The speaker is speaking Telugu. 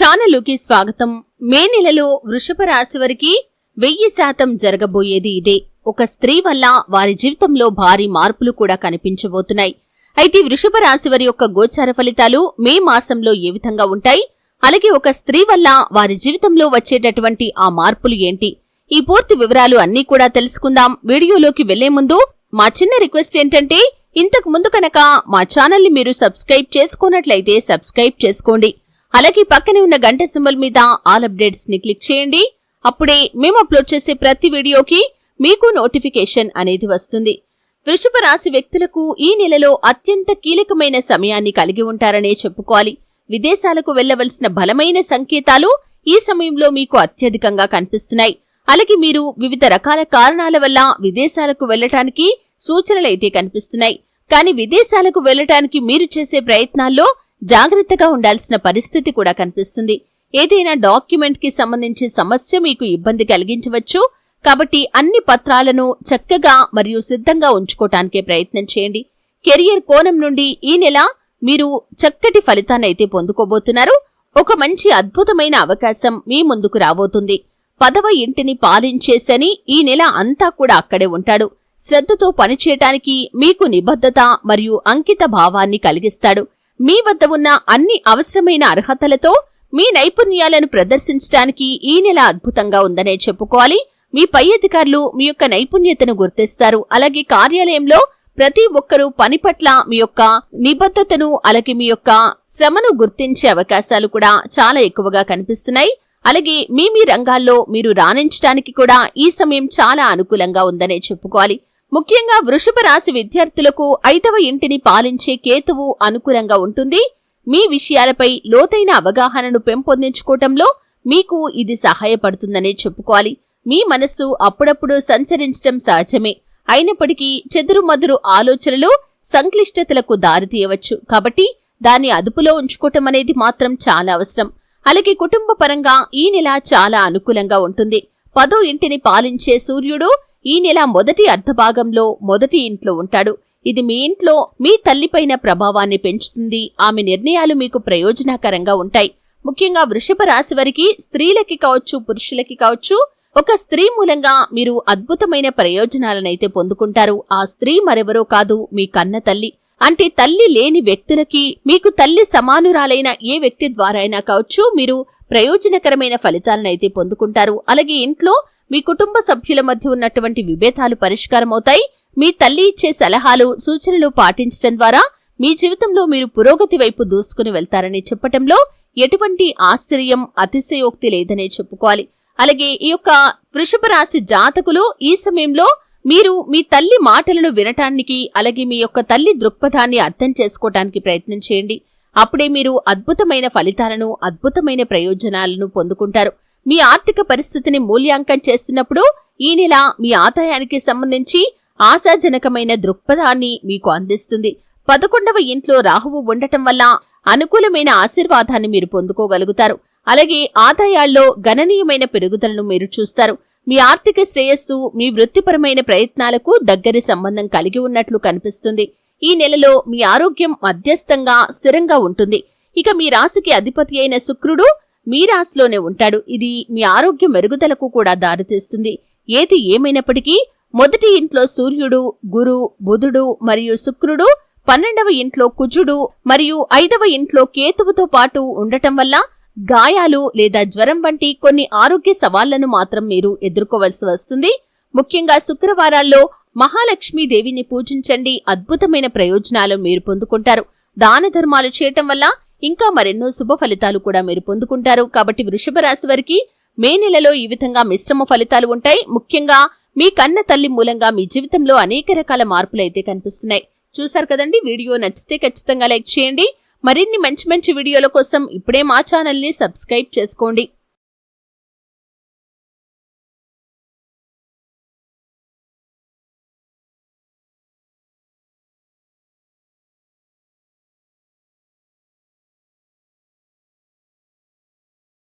ఛానలుకి స్వాగతం. మే నెలలో వృషభ రాశి వారికి వెయ్యి శాతం జరగబోయేది ఇదే. ఒక స్త్రీ వల్ల వారి జీవితంలో భారీ మార్పులు కూడా కనిపించబోతున్నాయి. అయితే వృషభ రాశి వారి యొక్క గోచార ఫలితాలు మే మాసంలో ఏ విధంగా ఉంటాయి? అలాగే ఒక స్త్రీ వల్ల వారి జీవితంలో వచ్చేటటువంటి ఆ మార్పులు ఏంటి? ఈ పూర్తి వివరాలు అన్నీ కూడా తెలుసుకుందాం. వీడియోలోకి వెళ్ళే ముందు మా చిన్న రిక్వెస్ట్ ఏంటంటే ఇంతకు ముందు కనుక మా ఛానల్ని మీరు సబ్స్క్రైబ్ చేసుకున్నట్లయితే సబ్స్క్రైబ్ చేసుకోండి. అలాగే పక్కనే ఉన్న గంట సింబల్ మీద ఆల్ అప్డేట్స్ని క్లిక్ చేయండి. అప్పుడే మేము అప్లోడ్ చేసే ప్రతి వీడియోకి మీకు నోటిఫికేషన్ అనేది వస్తుంది. వృషభ రాశి వ్యక్తులకు ఈ నెలలో అత్యంత కీలకమైన సమయాన్ని కలిగి ఉంటారనే చెప్పుకోవాలి. విదేశాలకు వెళ్ళవలసిన బలమైన సంకేతాలు ఈ సమయంలో మీకు అత్యధికంగా కనిపిస్తున్నాయి. అలాగే మీరు వివిధ రకాల కారణాల వల్ల విదేశాలకు వెళ్ళటానికి సూచనలైతే కనిపిస్తున్నాయి. కానీ విదేశాలకు వెళ్ళటానికి మీరు చేసే ప్రయత్నాల్లో జాగ్రత్తగా ఉండాల్సిన పరిస్థితి కూడా కనిపిస్తుంది. ఏదైనా డాక్యుమెంట్కి సంబంధించి సమస్య మీకు ఇబ్బంది కలిగించవచ్చు. కాబట్టి అన్ని పత్రాలను చక్కగా మరియు సిద్ధంగా ఉంచుకోవటానికే ప్రయత్నం చేయండి. కెరియర్ కోణం నుండి ఈ నెల మీరు చక్కటి ఫలితాన్నైతే పొందుకోబోతున్నారు. ఒక మంచి అద్భుతమైన అవకాశం మీ ముందుకు రాబోతుంది. పదవ ఇంటిని పాలించేసని ఈ నెల అంతా కూడా అక్కడే ఉంటాడు. శ్రద్ధతో పనిచేయటానికి మీకు నిబద్ధత మరియు అంకిత భావాన్ని కలిగిస్తాడు. మీ వద్ద ఉన్న అన్ని అవసరమైన అర్హతలతో మీ నైపుణ్యాలను ప్రదర్శించడానికి ఈ నెల అద్భుతంగా ఉందనే చెప్పుకోవాలి. మీ పై అధికారులు మీ యొక్క నైపుణ్యతను గుర్తిస్తారు. అలాగే కార్యాలయంలో ప్రతి ఒక్కరూ పని పట్ల మీ యొక్క నిబద్ధతను అలాగే మీ యొక్క శ్రమను గుర్తించే అవకాశాలు కూడా చాలా ఎక్కువగా కనిపిస్తున్నాయి. అలాగే మీ మీ రంగాల్లో మీరు రాణించడానికి కూడా ఈ సమయం చాలా అనుకూలంగా ఉందనే చెప్పుకోవాలి. ముఖ్యంగా వృషభ రాశి విద్యార్థులకు ఐదవ ఇంటిని పాలించే కేతువు అనుకూలంగా ఉంటుంది. మీ విషయాలపై లోతైన అవగాహనను పెంపొందించుకోవటంలో మీకు ఇది సహాయపడుతుందనే చెప్పుకోవాలి. మీ మనస్సు అప్పుడప్పుడు సంచరించటం సహజమే. అయినప్పటికీ చెదురుమదురు ఆలోచనలు సంక్లిష్టతలకు దారితీయవచ్చు కాబట్టి దాన్ని అదుపులో ఉంచుకోవటం అనేది మాత్రం చాలా అవసరం. అలాగే కుటుంబ పరంగా ఈ నెల చాలా అనుకూలంగా ఉంటుంది. పదో ఇంటిని పాలించే సూర్యుడు ఈ నెల మొదటి అర్ధభాగంలో మొదటి ఇంట్లో ఉంటాడు. ఇది మీ ఇంట్లో మీ తల్లిపైన ప్రభావాన్ని పెంచుతుంది. ఆమె నిర్ణయాలు మీకు ప్రయోజనకరంగా ఉంటాయి. ముఖ్యంగా వృషభ రాశి వారికి స్త్రీలకి కావచ్చు పురుషులకి కావచ్చు ఒక స్త్రీ మూలంగా మీరు అద్భుతమైన ప్రయోజనాలనైతే పొందుకుంటారు. ఆ స్త్రీ మరెవరో కాదు మీ కన్న తల్లి. అంటే తల్లి లేని వ్యక్తులకి మీకు తల్లి సమానురాలైన ఏ వ్యక్తి ద్వారా అయినా కావచ్చు మీరు ప్రయోజనకరమైన ఫలితాలనైతే పొందుకుంటారు. అలాగే ఇంట్లో మీ కుటుంబ సభ్యుల మధ్య ఉన్నటువంటి విభేదాలు పరిష్కారమవుతాయి. మీ తల్లి ఇచ్చే సలహాలు సూచనలు పాటించడం ద్వారా మీ జీవితంలో మీరు పురోగతి వైపు దూసుకుని వెళ్తారని చెప్పటంలో ఎటువంటి ఆశ్చర్యం అతిశయోక్తి లేదనే చెప్పుకోవాలి. అలాగే ఈ యొక్క వృషభ రాశి జాతకులు ఈ సమయంలో మీరు మీ తల్లి మాటలను వినటానికి అలాగే మీ యొక్క తల్లి దృక్పథాన్ని అర్థం చేసుకోవటానికి ప్రయత్నం చేయండి. అప్పుడే మీరు అద్భుతమైన ఫలితాలను అద్భుతమైన ప్రయోజనాలను పొందుకుంటారు. మీ ఆర్థిక పరిస్థితిని మూల్యాంకం చేస్తున్నప్పుడు ఈ నెల మీ ఆదాయానికి సంబంధించి ఆశాజనకమైన దృక్పథాన్ని మీకు అందిస్తుంది. పదకొండవ ఇంట్లో రాహువు ఉండటం వల్ల అనుకూలమైన ఆశీర్వాదాన్ని మీరు పొందుకోగలుగుతారు. అలాగే ఆదాయాల్లో గణనీయమైన పెరుగుదలను మీరు చూస్తారు. మీ ఆర్థిక శ్రేయస్సు మీ వృత్తిపరమైన ప్రయత్నాలకు దగ్గరి సంబంధం కలిగి ఉన్నట్లు కనిపిస్తుంది. ఈ నెలలో మీ ఆరోగ్యం మధ్యస్థంగా స్థిరంగా ఉంటుంది. ఇక మీ రాశికి అధిపతి అయిన శుక్రుడు మీ రాశిలోనే ఉంటాడు. ఇది మీ ఆరోగ్య మెరుగుదలకు కూడా దారితీస్తుంది ఏది ఏమైనప్పటికీ మొదటి ఇంట్లో సూర్యుడు గురు బుధుడు మరియు శుక్రుడు పన్నెండవ ఇంట్లో కుజుడు మరియు ఐదవ ఇంట్లో కేతువుతో పాటు ఉండటం వల్ల గాయాలు లేదా జ్వరం వంటి కొన్ని ఆరోగ్య సవాళ్ళను మాత్రం మీరు ఎదుర్కోవలసి వస్తుంది. ముఖ్యంగా శుక్రవారాల్లో మహాలక్ష్మీదేవిని పూజించండి. అద్భుతమైన ప్రయోజనాలు మీరు పొందుకుంటారు. దాన ధర్మాలు చేయటం వల్ల ఇంకా మరెన్నో శుభ ఫలితాలు కూడా మీరు పొందుకుంటారు. కాబట్టి వృషభ రాశి వారికి మే నెలలో ఈ విధంగా మిశ్రమ ఫలితాలు ఉంటాయి. ముఖ్యంగా మీ కన్న తల్లి మూలంగా మీ జీవితంలో అనేక రకాల మార్పులు అయితే కనిపిస్తున్నాయి. చూశారు కదండి? వీడియో నచ్చితే ఖచ్చితంగా లైక్ చేయండి. మరిన్ని మంచి మంచి వీడియోల కోసం ఇప్పుడే మా ఛానల్ని సబ్స్క్రైబ్ చేసుకోండి.